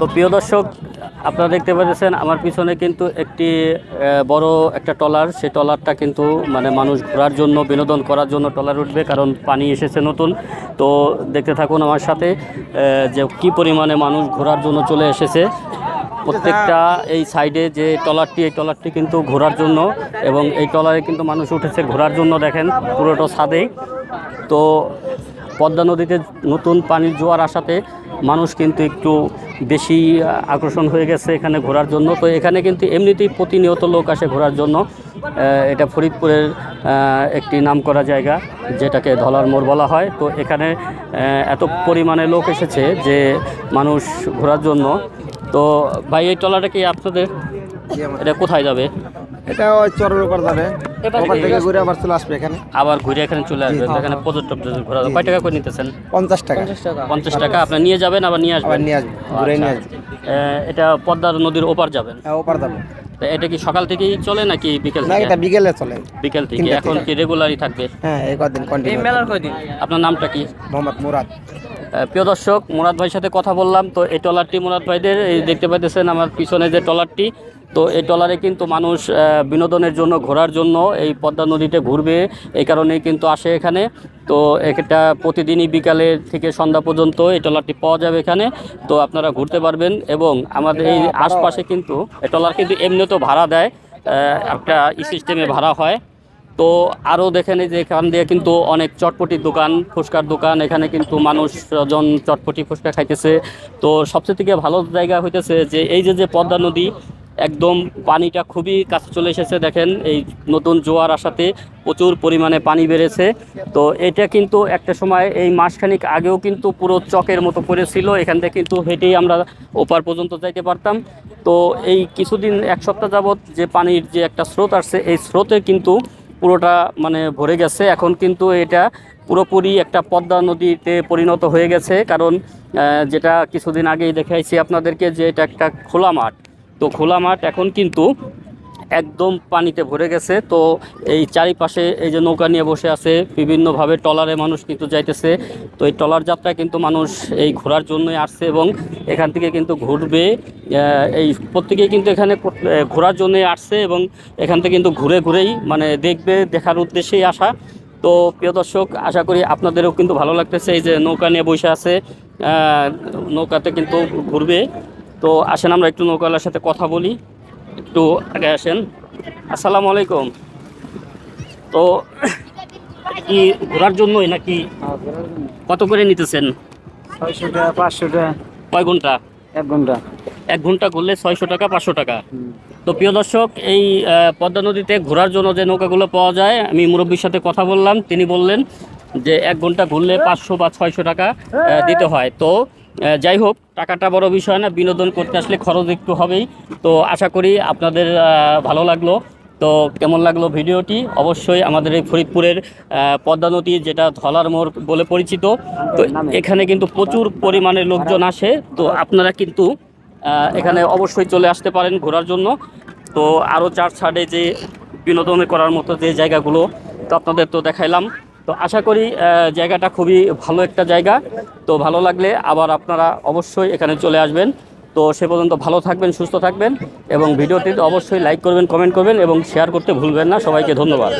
তো প্রিয় দর্শক, আপনারা দেখতে পাচ্ছেন আমার পিছনে কিন্তু একটি বড় একটা টলার সেই টলারটা কিন্তু মানে মানুষ ঘোরার জন্য, বিনোদন করার জন্য টলার উঠবে, কারণ পানি এসেছে নতুন। তো দেখতে থাকুন আমার সাথে যে কি পরিমাণে মানুষ ঘোরার জন্য চলে এসেছে। প্রত্যেকটা এই সাইডে যে টলারটি এই টলারটি কিন্তু ঘোরার জন্য এবং এই টলারে কিন্তু মানুষ উঠেছে ঘোরার জন্য, দেখেন, পুরোটা ছাদেই। তো পদ্মা নদীতে নতুন পানির জোয়ার আসাতে মানুষ কিন্তু একটু বেশি আকর্ষণ হয়ে গেছে এখানে ঘোরার জন্য। তো এখানে কিন্তু এমনিতেই প্রতিনিয়ত লোক আসে ঘোরার জন্য। এটা ফরিদপুরের একটি নামকরা জায়গা যেটাকে ধলার মোড় বলা হয়। তো এখানে এত পরিমাণে লোক এসেছে যে মানুষ ঘোরার জন্য। তো ভাই এই ট্রলারটা কি আপনাদের এটা কোথায় যাবে? এটা চরের উপর যাবে। ওখান থেকে ঘুরে আবার চলে আসবে এখানে। আবার ঘুরে এখানে চলে আসবে। এখানে ঘোরা কয় টাকা করে নিতেছেন? পঞ্চাশ টাকা। পঞ্চাশ টাকা। আপনি নিয়ে যাবেন আবার নিয়ে আসবেন? নিয়ে আসবে ঘুরে নিয়ে আসবে আহ, এটা পদ্মার নদীর ওপার যাবেন? হ্যাঁ ওপার যাবে। এটা কি সকাল থেকেই চলে নাকি বিকেল না এটা বিকেলে চলে। বিকেল থেকে। এখন কি রেগুলারই থাকবে? হ্যাঁ এই কদিন কন্টিনিউ আপনার নামটা কি? মোহাম্মদ মুরাদ। আহ, প্রিয় দর্শক মুরাদ ভাইয়ের সাথে কথা বললাম। তো এই ট্রলারটি মুরাদ ভাইদের এই দেখতে পাইতেছেন আমার পিছনে যে ট্রলারটি। তো এই ট্রলারে কিন্তু মানুষ বিনোদনের জন্য ঘোরার জন্য এই পদ্মা নদীতে ঘুরবে। এই কারণেই কিন্তু আসে এখানে। তো এটা প্রতিদিনই বিকালে থেকে সন্ধ্যা পর্যন্ত এই ট্রলারটি পাওয়া যাবে এখানে। তো আপনারা ঘুরতে পারবেন এবং আমাদের এই আশপাশে কিন্তু এই ট্রলার কিন্তু এমনিতেও ভাড়া দেয়। একটা সিস্টেমে ভাড়া হয়। তো আরও দেখেন যে এখান দিয়ে কিন্তু অনেক চটপটির দোকান, ফুচকার দোকান, এখানে কিন্তু মানুষজন চটপটি ফুচকা খাইতেছে। তো সবচেয়ে থেকে ভালো জায়গা হইতেছে যে এই যে যে পদ্মা নদী, একদম পানিটা খুবই কাছে চলে এসেছে দেখেন, এই নতুন জোয়ার আসাতে প্রচুর পরিমাণে পানি বেড়েছে। তো এটা কিন্তু একটা সময় এই মাসখানিক আগেও কিন্তু পুরো চকের মতো পড়েছিল, এখান থেকে কিন্তু হেঁটেই আমরা ওপার পর্যন্ত যাইতে পারতাম। তো এই কিছুদিন, এক সপ্তাহ যাবৎ যে পানির যে একটা স্রোত আসছে, এই স্রোতে কিন্তু পুরোটা মানে ভরে গেছে। এখন কিন্তু এটা পুরোপুরি একটা পদ্মা নদীতে পরিণত হয়ে গেছে। কারণ যেটা কিছুদিন আগেই দেখাইছি আপনাদেরকে যে এটা একটা খোলা মাঠ। তো খোলা মাঠ এখন কিন্তু একদম পানিতে ভরে গেছে। তো এই চারিপাশে এই যে নৌকা নিয়ে বসে আছে, বিভিন্নভাবে ট্রলারে মানুষ কিন্তু যাইতেছে। তো এই ট্রলার যাত্রা কিন্তু মানুষ এই ঘোরার জন্যই আসছে এবং এখান থেকে কিন্তু ঘুরবে। এই প্রত্যেকেই কিন্তু এখানে ঘোরার জন্যই আসছে এবং এখান থেকে কিন্তু ঘুরে ঘুরেই মানে দেখবে, দেখার উদ্দেশ্যেই আসা। তো প্রিয় দর্শক, আশা করি আপনাদেরও কিন্তু ভালো লাগতেছে এই যে নৌকা নিয়ে বসে আছে। নৌকাতে কিন্তু ঘুরবে। তো আসেন, আমরা একটু নৌকাওয়ালার সাথে কথা বলি। একটু আগে আসেন। আসসালামু আলাইকুম। তো কি ঘোরার জন্যই নাকি কত করে নিতেছেন? ছয়শো টাকা পাঁচশো টাকা। কয় ঘণ্টা? এক ঘণ্টা। এক ঘণ্টা ঘুরলে ছয়শো টাকা পাঁচশো টাকা। তো প্রিয় দর্শক এই পদ্মা নদীতে ঘোরার জন্য যে নৌকাগুলো পাওয়া যায় আমি মুরব্বীর সাথে কথা বললাম। তিনি বললেন যে এক ঘণ্টা ঘুরলে পাঁচশো বা ছয়শো টাকা দিতে হয়। তো যাই হোক, টাকাটা বড় বিষয় না, বিনোদন করতে আসলে খরচ একটু হবেই। তো আশা করি আপনাদের ভালো লাগল। তো কেমন লাগল ভিডিওটি? অবশ্যই আমাদের এই ফরিদপুরের পদ্মা নদী যেটা ধলার মোড় বলে পরিচিত, তো এখানে কিন্তু প্রচুর পরিমাণে লোকজন আসে। তো আপনারা কিন্তু এখানে অবশ্যই চলে আসতে পারেন ঘোরার জন্য। তো আরও চার ছাড়ে যে বিনোদন করার মতো যে জায়গাগুলো, তো আপনাদের তো দেখাইলাম। তো আশা করি জায়গাটা খুবই ভালো একটা জায়গা। তো ভালো লাগলে আবার আপনারা অবশ্যই এখানে চলে আসবেন। তো সে পর্যন্ত ভালো থাকবেন, সুস্থ থাকবেন এবং ভিডিওটি অবশ্যই লাইক করবেন কমেন্ট করবেন এবং শেয়ার করতে ভুলবেন না। সবাইকে ধন্যবাদ।